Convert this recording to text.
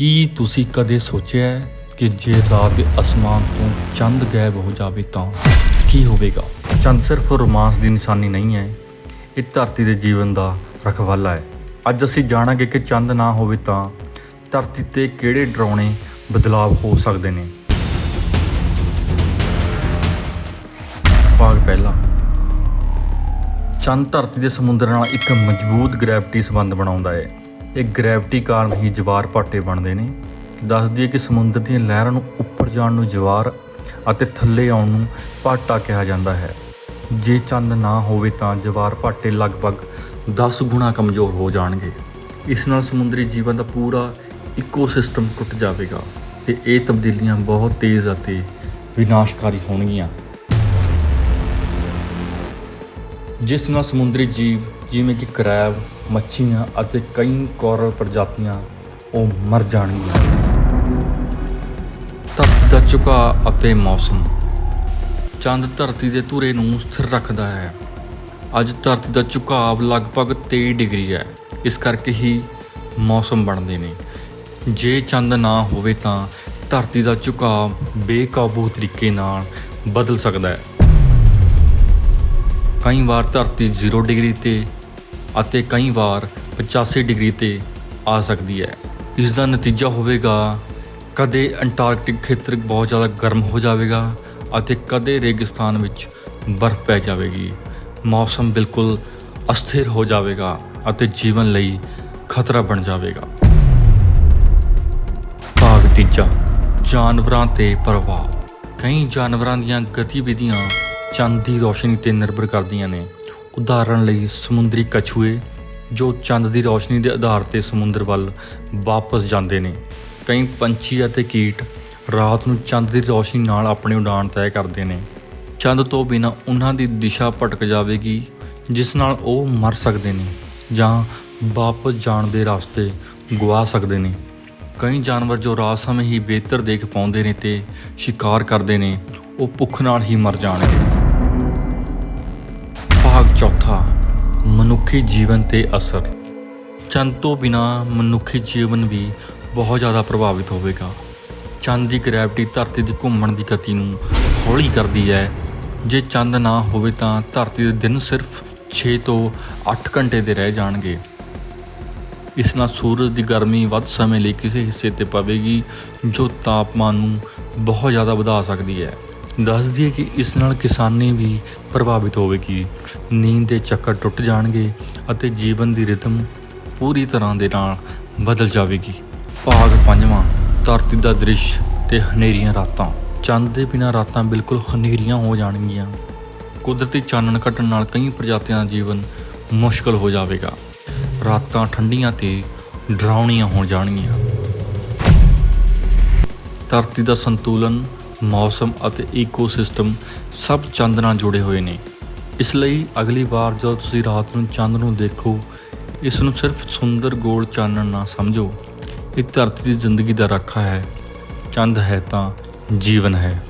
ਕੀ ਤੁਸੀਂ ਕਦੇ ਸੋਚਿਆ ਹੈ ਕਿ ਜੇ ਰਾਤ ਦੇ ਅਸਮਾਨ ਤੋਂ ਚੰਦ ਗਾਇਬ ਹੋ ਜਾਵੇ ਤਾਂ? ਕੀ ਹੋਵੇਗਾ? ਚੰਦ ਸਿਰਫ ਰੋਮਾਂਸ ਦੀ ਨਿਸ਼ਾਨੀ ਨਹੀਂ ਹੈ, ਇਹ ਧਰਤੀ ਦੇ ਜੀਵਨ ਦਾ ਰਖਵਾਲਾ ਹੈ। ਅੱਜ ਅਸੀਂ ਜਾਣਾਂਗੇ ਕਿ ਚੰਦ ਨਾ ਹੋਵੇ ਤਾਂ ਧਰਤੀ ਤੇ ਕਿਹੜੇ ਡਰਾਉਣੇ ਬਦਲਾਵ ਹੋ ਸਕਦੇ ਨੇ। ਭਾਗ ਪਹਿਲਾ। ਚੰਦ ਧਰਤੀ ਦੇ ਸਮੁੰਦਰ ਨਾਲ ਇੱਕ ਮਜ਼ਬੂਤ ਗ੍ਰੈਵਿਟੀ ਸੰਬੰਧ ਬਣਾਉਂਦਾ ਹੈ। ਇਹ ਗ੍ਰੈਵਿਟੀ ਕਾਰਨ ਹੀ ਜਵਾਰ ਭਾਟੇ ਬਣਦੇ ਨੇ। ਦੱਸਦੀ ਹੈ ਕਿ ਸਮੁੰਦਰ ਦੀਆਂ ਲਹਿਰਾਂ ਨੂੰ ਉੱਪਰ ਜਾਣ ਨੂੰ ਜਵਾਰ ਅਤੇ ਥੱਲੇ ਆਉਣ ਨੂੰ ਭਾਟਾ ਕਿਹਾ ਜਾਂਦਾ ਹੈ। ਜੇ ਚੰਦ ਨਾ ਹੋਵੇ ਤਾਂ ਜਵਾਰ ਭਾਟੇ ਲਗਭਗ 10 ਗੁਣਾ ਕਮਜ਼ੋਰ ਹੋ ਜਾਣਗੇ। ਇਸ ਨਾਲ ਸਮੁੰਦਰੀ ਜੀਵਨ ਦਾ ਪੂਰਾ ਇਕੋਸਿਸਟਮ ਟੁੱਟ ਜਾਵੇਗਾ ਤੇ ਇਹ ਤਬਦੀਲੀਆਂ ਬਹੁਤ ਤੇਜ਼ ਅਤੇ ਵਿਨਾਸ਼ਕਾਰੀ ਹੋਣਗੀਆਂ। ਜਿਸ ਨਾਲ ਸਮੁੰਦਰੀ ਜੀਵ ਜਿਵੇਂ ਕਿ ਕਰੈਬ, ਮੱਛੀਆਂ ਅਤੇ ਕਈ ਕੋਰਲ ਪ੍ਰਜਾਤੀਆਂ ਉਹ ਮਰ ਜਾਣਗੀਆਂ। ਧਰਤੀ ਦਾ ਝੁਕਾਅ ਅਤੇ ਮੌਸਮ। ਚੰਦ ਧਰਤੀ ਦੇ ਧੁਰੇ ਨੂੰ ਸਥਿਰ ਰੱਖਦਾ ਹੈ। ਅੱਜ ਧਰਤੀ ਦਾ ਝੁਕਾਅ ਲਗਭਗ 23 ਡਿਗਰੀ ਹੈ। ਇਸ ਕਰਕੇ ਹੀ ਮੌਸਮ ਬਣਦੇ ਨੇ। ਜੇ ਚੰਦ ਨਾ ਹੋਵੇ ਤਾਂ ਧਰਤੀ ਦਾ ਝੁਕਾਅ ਬੇਕਾਬੂ ਤਰੀਕੇ ਨਾਲ ਬਦਲ ਸਕਦਾ ਹੈ। ਕਈ ਵਾਰ ਧਰਤੀ 0 ਡਿਗਰੀ ਤੇ ਅਤੇ ਕਈ ਵਾਰ 85 ਡਿਗਰੀ ਤੇ ਆ ਸਕਦੀ ਹੈ। ਇਸ ਦਾ ਨਤੀਜਾ ਹੋਵੇਗਾ, ਕਦੇ ਅੰਟਾਰਕਟਿਕ ਖੇਤਰ ਬਹੁਤ ਜ਼ਿਆਦਾ ਗਰਮ ਹੋ ਜਾਵੇਗਾ ਅਤੇ ਕਦੇ ਰੇਗਿਸਤਾਨ ਵਿੱਚ ਬਰਫ਼ ਪੈ ਜਾਵੇਗੀ। ਮੌਸਮ ਬਿਲਕੁਲ ਅਸਥਿਰ ਹੋ ਜਾਵੇਗਾ ਅਤੇ ਜੀਵਨ ਲਈ ਖਤਰਾ ਬਣ ਜਾਵੇਗਾ। ਭਾਗ ਤੀਜਾ, ਜਾਨਵਰਾਂ ਤੇ ਪ੍ਰਭਾਵ ਕਈ ਜਾਨਵਰਾਂ ਦੀਆਂ ਗਤੀਵਿਧੀਆਂ ਚੰਦ ਦੀ ਰੋਸ਼ਨੀ ਤੇ ਨਿਰਭਰ ਕਰਦੀਆਂ ਨੇ। ਉਦਾਹਰਣ ਲਈ ਸਮੁੰਦਰੀ ਕਛੂਏ, ਜੋ ਚੰਦ ਦੀ ਰੋਸ਼ਨੀ ਦੇ ਆਧਾਰ ਤੇ ਸਮੁੰਦਰ ਵੱਲ ਵਾਪਸ ਜਾਂਦੇ ਨੇ। ਕਈ ਪੰਛੀ ਅਤੇ ਕੀਟ ਰਾਤ ਨੂੰ ਚੰਦ ਦੀ ਰੋਸ਼ਨੀ ਨਾਲ ਆਪਣੀ ਉਡਾਣ ਤੈਅ ਕਰਦੇ ਨੇ। ਚੰਦ ਤੋਂ ਬਿਨਾਂ ਉਹਨਾਂ ਦੀ ਦਿਸ਼ਾ ਭਟਕ ਜਾਵੇਗੀ, ਜਿਸ ਨਾਲ ਉਹ ਮਰ ਸਕਦੇ ਨੇ ਜਾਂ ਵਾਪਸ ਜਾਣ ਦੇ ਰਸਤੇ ਗਵਾ ਸਕਦੇ ਨੇ। ਕਈ ਜਾਨਵਰ ਜੋ ਰਾਤ ਸਮੇਂ ਹੀ ਬਿਹਤਰ ਦੇਖ ਪਾਉਂਦੇ ਨੇ ਤੇ ਸ਼ਿਕਾਰ ਕਰਦੇ ਨੇ, ਉਹ ਭੁੱਖ ਨਾਲ ਹੀ ਮਰ ਜਾਣਗੇ। ਚੌਥਾ। ਮਨੁੱਖੀ ਜੀਵਨ ਤੇ ਅਸਰ। ਚੰਦ ਤੋਂ ਬਿਨਾ ਮਨੁੱਖੀ ਜੀਵਨ ਵੀ ਬਹੁਤ ਜ਼ਿਆਦਾ ਪ੍ਰਭਾਵਿਤ ਹੋਵੇਗਾ। ਚੰਦ ਦੀ ਗ੍ਰੈਵਿਟੀ ਧਰਤੀ ਦੀ ਘੁੰਮਣ ਦੀ ਗਤੀ ਨੂੰ ਹੌਲੀ ਕਰਦੀ ਹੈ। ਜੇ ਚੰਦ ਨਾ ਹੋਵੇ ਤਾਂ ਧਰਤੀ ਦੇ ਦਿਨ ਸਿਰਫ 6 ਤੋਂ 8 ਘੰਟੇ ਦੇ ਰਹਿ ਜਾਣਗੇ। ਇਸ ਨਾਲ ਸੂਰਜ ਦੀ ਗਰਮੀ ਵੱਧ ਸਮੇਂ ਲਈ ਕਿਸੇ ਹਿੱਸੇ ਤੇ ਪਵੇਗੀ, ਜੋ ਤਾਪਮਾਨ ਨੂੰ ਬਹੁਤ ਜ਼ਿਆਦਾ ਵਧਾ ਸਕਦੀ ਹੈ। ਦੱਸ ਦਈਏ ਕਿ ਇਸ ਨਾਲ ਕਿਸਾਨੀ ਵੀ ਪ੍ਰਭਾਵਿਤ ਹੋਵੇਗੀ। ਨੀਂਦ ਦੇ ਚੱਕਰ ਟੁੱਟ ਜਾਣਗੇ ਅਤੇ ਜੀਵਨ ਦੀ ਰਿਦਮ ਪੂਰੀ ਤਰ੍ਹਾਂ ਦੇ ਨਾਲ ਬਦਲ ਜਾਵੇਗੀ। ਭਾਗ ਪੰਜਵਾਂ, ਧਰਤੀ ਦਾ ਦ੍ਰਿਸ਼ ਤੇ ਹਨੇਰੀਆਂ ਰਾਤਾਂ। ਚੰਦ ਦੇ ਬਿਨਾਂ ਰਾਤਾਂ ਬਿਲਕੁਲ ਹਨੇਰੀਆਂ ਹੋ ਜਾਣਗੀਆਂ। ਕੁਦਰਤੀ ਚਾਨਣ ਘਟਣ ਨਾਲ ਕਈ ਪ੍ਰਜਾਤੀਆਂ ਦਾ ਜੀਵਨ ਮੁਸ਼ਕਲ ਹੋ ਜਾਵੇਗਾ। ਰਾਤਾਂ ਠੰਡੀਆਂ ਤੇ ਡਰਾਉਣੀਆਂ ਹੋ ਜਾਣਗੀਆਂ। ਧਰਤੀ ਦਾ ਸੰਤੁਲਨ ਮੌਸਮ ਅਤੇ ਈਕੋਸਿਸਟਮ ਸਭ ਚੰਦ ਨਾਲ ਜੁੜੇ ਹੋਏ ਨੇ। ਇਸ ਲਈ ਅਗਲੀ ਵਾਰ ਜਦੋਂ ਤੁਸੀਂ ਰਾਤ ਨੂੰ ਚੰਦ ਨੂੰ ਦੇਖੋ, ਇਸ ਨੂੰ ਸਿਰਫ ਸੁੰਦਰ ਗੋਲ ਚਾਨਣ ਨਾ ਸਮਝੋ। ਇਹ ਧਰਤੀ ਦੀ ਜ਼ਿੰਦਗੀ ਦਾ ਰਾਖਾ ਹੈ। ਚੰਦ ਹੈ ਤਾਂ ਜੀਵਨ ਹੈ।